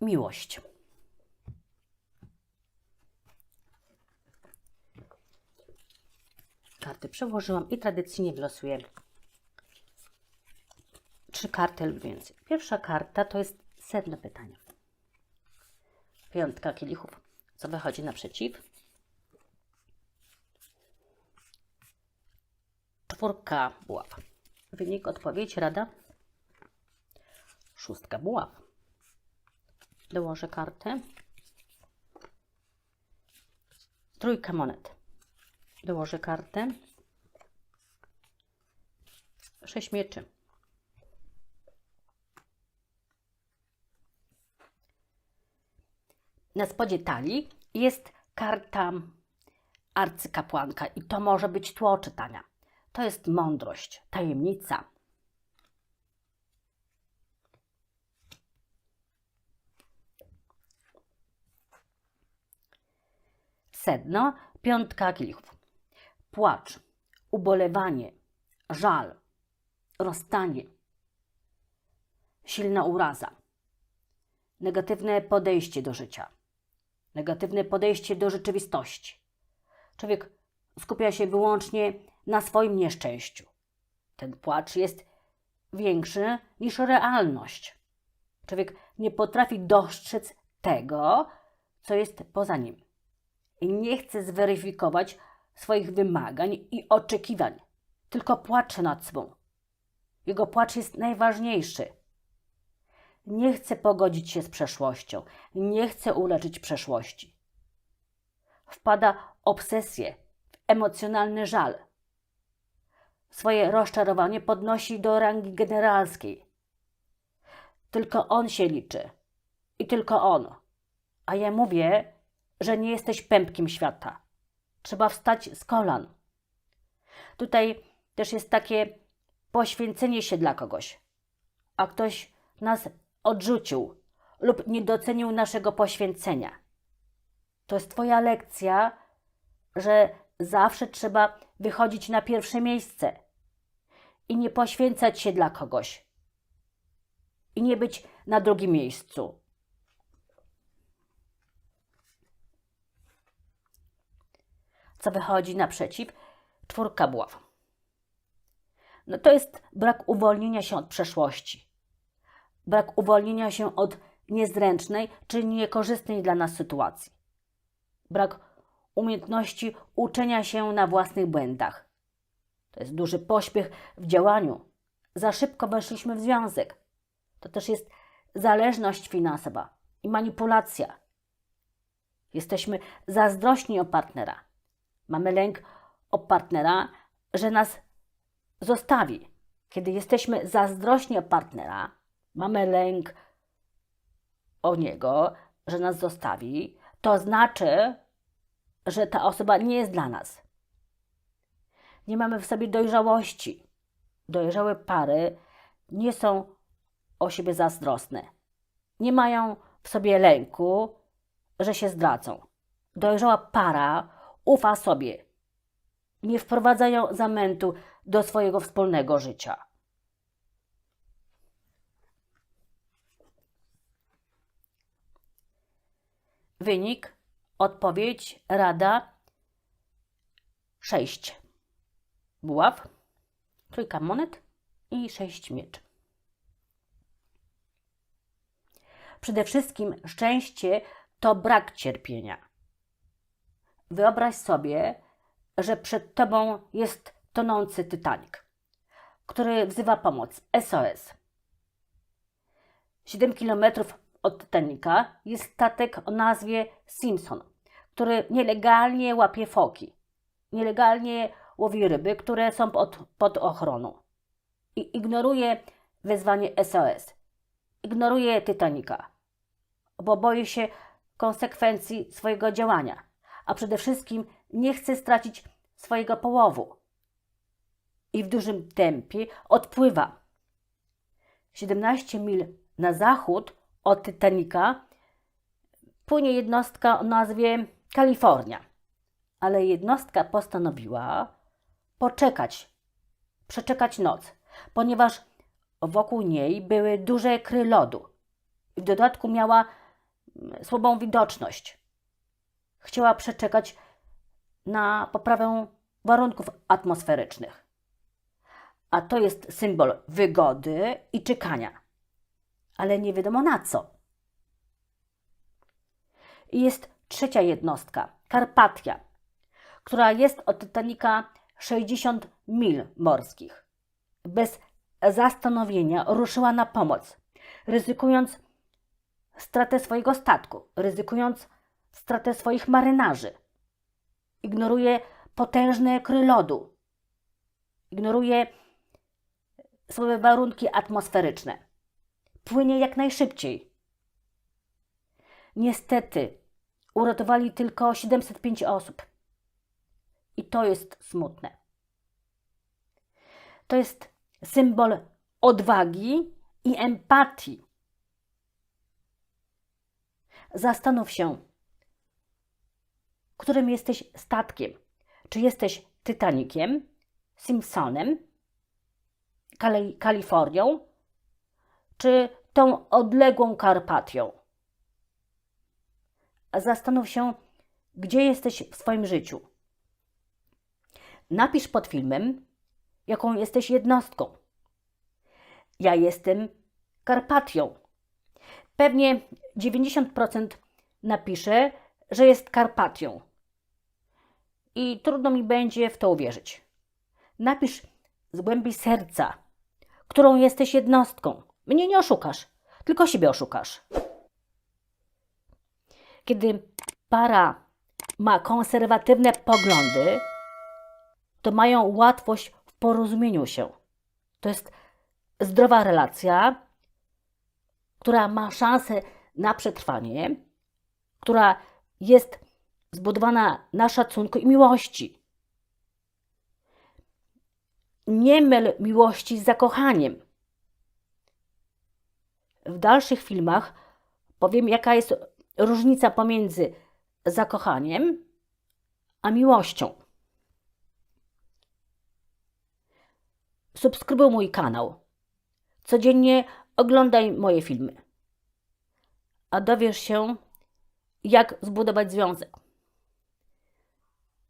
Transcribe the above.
miłość. Karty przełożyłam i tradycyjnie wylosuję trzy karty lub więcej. Pierwsza karta to jest sedno pytania. Piątka kielichów. Co wychodzi naprzeciw? Czwórka buław. Wynik, odpowiedź, rada? Szóstka buław. Dołożę kartę. Trójka monet. Dołożę kartę. Sześć mieczy. Na spodzie talii jest karta arcykapłanka i to może być tło czytania. To jest mądrość, tajemnica. Sedno, piątka kielichów. Płacz, ubolewanie, żal, rozstanie, silna uraza, negatywne podejście do życia, negatywne podejście do rzeczywistości. Człowiek skupia się wyłącznie na swoim nieszczęściu. Ten płacz jest większy niż realność. Człowiek nie potrafi dostrzec tego, co jest poza nim. Nie chce zweryfikować swoich wymagań i oczekiwań, tylko płacze nad sobą. Jego płacz jest najważniejszy. Nie chce pogodzić się z przeszłością, nie chce uleczyć przeszłości. Wpada obsesję, w emocjonalny żal. Swoje rozczarowanie podnosi do rangi generalskiej. Tylko on się liczy i tylko on. A ja mówię, że nie jesteś pępkiem świata. Trzeba wstać z kolan. Tutaj też jest takie poświęcenie się dla kogoś, a ktoś nas odrzucił lub nie docenił naszego poświęcenia. To jest Twoja lekcja, że zawsze trzeba wychodzić na pierwsze miejsce i nie poświęcać się dla kogoś i nie być na drugim miejscu. Co wychodzi naprzeciw? Czwórka buław. No to jest brak uwolnienia się od przeszłości. Brak uwolnienia się od niezręcznej czy niekorzystnej dla nas sytuacji. Brak umiejętności uczenia się na własnych błędach. To jest duży pośpiech w działaniu. Za szybko weszliśmy w związek. To też jest zależność finansowa i manipulacja. Jesteśmy zazdrośni o partnera. Mamy lęk o partnera, że nas zostawi. Kiedy jesteśmy zazdrośni o partnera, mamy lęk o niego, że nas zostawi, to znaczy, że ta osoba nie jest dla nas. Nie mamy w sobie dojrzałości. Dojrzałe pary nie są o siebie zazdrosne. Nie mają w sobie lęku, że się zdradzą. Dojrzała para ufa sobie. Nie wprowadzają zamętu do swojego wspólnego życia. Wynik, odpowiedź, rada 6. Buław, trójka monet i 6 mieczy. Przede wszystkim szczęście to brak cierpienia. Wyobraź sobie, że przed tobą jest tonący Titanic, który wzywa pomoc SOS. 7 kilometrów od Titanica jest statek o nazwie Simpson, który nielegalnie łapie foki, nielegalnie łowi ryby, które są pod, pod ochroną i ignoruje wezwanie SOS. Ignoruje Titanica, bo boi się konsekwencji swojego działania, a przede wszystkim nie chce stracić swojego połowu. I w dużym tempie odpływa. 17 mil na zachód od Titanica płynie jednostka o nazwie Kalifornia. Ale jednostka postanowiła poczekać, przeczekać noc, ponieważ wokół niej były duże kry lodu. W dodatku miała mm, słabą widoczność. Chciała przeczekać na poprawę warunków atmosferycznych. A to jest symbol wygody i czekania. Ale nie wiadomo na co. Jest trzecia jednostka, Karpatia, która jest od Titanica 60 mil morskich. Bez zastanowienia ruszyła na pomoc, ryzykując stratę swojego statku, ryzykując stratę swoich marynarzy. Ignoruje potężne kry lodu, ignoruje swoje warunki atmosferyczne. Płynie jak najszybciej. Niestety, uratowali tylko 705 osób. I to jest smutne. To jest symbol odwagi i empatii. Zastanów się, którym jesteś statkiem. Czy jesteś Titanikiem, Simpsonem, Kali- Kalifornią, czy tą odległą Karpatią? Zastanów się, gdzie jesteś w swoim życiu. Napisz pod filmem, jaką jesteś jednostką. Ja jestem Karpatią. Pewnie 90% napisze, że jest Karpatią. I trudno mi będzie w to uwierzyć. Napisz z głębi serca, którą jesteś jednostką. Mnie nie oszukasz, tylko siebie oszukasz. Kiedy para ma konserwatywne poglądy, to mają łatwość w porozumieniu się. To jest zdrowa relacja, która ma szansę na przetrwanie, która jest zbudowana na szacunku i miłości. Nie myl miłości z zakochaniem. W dalszych filmach powiem, jaka jest różnica pomiędzy zakochaniem a miłością. Subskrybuj mój kanał. Codziennie oglądaj moje filmy. A dowiesz się, jak zbudować związek.